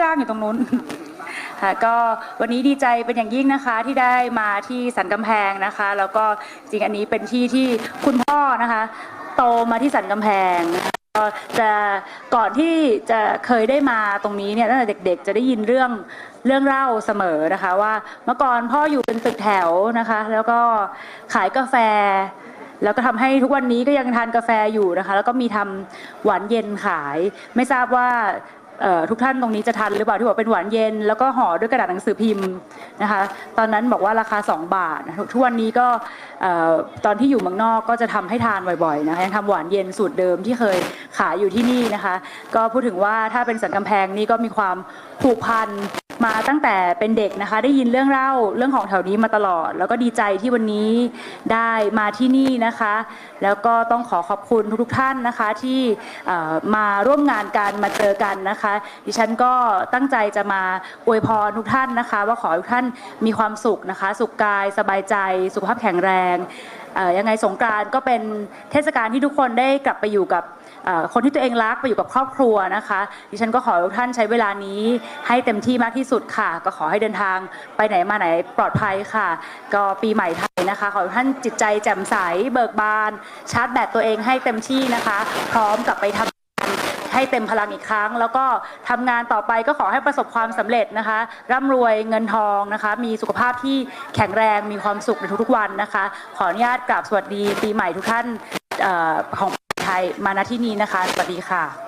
จ้างอยู่ตรงนู้น ค่ะก็วันนี้ดีใจเป็นอย่างยิ่งนะคะที่ได้มาที่สันกำแพงนะคะ แล้วก็จริงอันนี้เป็นที่ที่คุณพ่อนะคะ โตมาที่สันกำแพงก็จะก่อนที่จะเคยได้มาตรงนี้เนี่ยตั้งแต่เด็กๆ จะได้ยินเรื่องเรื่องเล่าเสมอนะคะ ว่าเมื่อก่อนพ่ออยู่เป็นตึกแถวนะคะ แล้วก็ขายกาแฟ แล้วก็ทำให้ทุกวันนี้ก็ยังทานกาแฟอยู่นะคะ แล้วก็มีทำหวานเย็นขาย ไม่ทราบว่า ทุกท่านตรงนี้จะทันหรือเปล่าที่บอกเป็นหวานเย็น แล้วก็ห่อด้วยกระดาษหนังสือพิมพ์นะคะตอนนั้นบอกว่าราคา 2 บาททุกวันนี้ก็ตอนที่อยู่เมืองนอกก็จะทำให้ทานบ่อยๆนะคะยังทำหวานเย็นสูตรเดิมที่เคยขายอยู่ที่นี่นะคะ ก็พูดถึงว่าถ้าเป็นสันกำแพงนี่ก็มีความผูกพัน มาตั้งแต่เป็นเด็กนะคะ ได้ยินเรื่องเล่าเรื่องของแถวนี้มาตลอด แล้วก็ดีใจที่วันนี้ได้มาที่นี่นะคะ แล้วก็ต้องขอขอบคุณทุกๆท่านนะคะที่มาร่วมงานกันมาเจอกันนะคะ ดิฉันก็ตั้งใจจะมาอวยพรทุกท่านนะคะ ว่าขอให้ทุกท่านมีความสุขนะคะ สุขกายสบายใจ สุขภาพแข็งแรง ยังไงสงกรานต์ก็เป็นเทศกาลที่ทุกคนได้กลับไปอยู่กับคนที่ตัวเองรักไปอยู่กับครอบครัวนะคะดิฉันก็ขอทุกท่านใช้เวลานี้ให้เต็มที่มากที่สุดค่ะ ก็ขอให้เดินทางไปไหนมาไหนปลอดภัยค่ะ ก็ปีใหม่ไทยนะคะ ขอทุกท่านจิตใจแจ่มใสเบิกบาน ชาร์จแบตตัวเองให้เต็มที่นะคะ พร้อมกลับไปทำ ให้เต็มพลังอีกครั้ง แล้วก็ทำงานต่อไปก็ขอให้ประสบความสำเร็จนะคะ ร่ำรวยเงินทองนะคะ มีสุขภาพที่แข็งแรงมีความสุขในทุกๆวันนะคะ ขออนุญาตกราบสวัสดีปีใหม่ทุกท่านออของไทยมาณที่นี้นะคะ สวัสดีค่ะ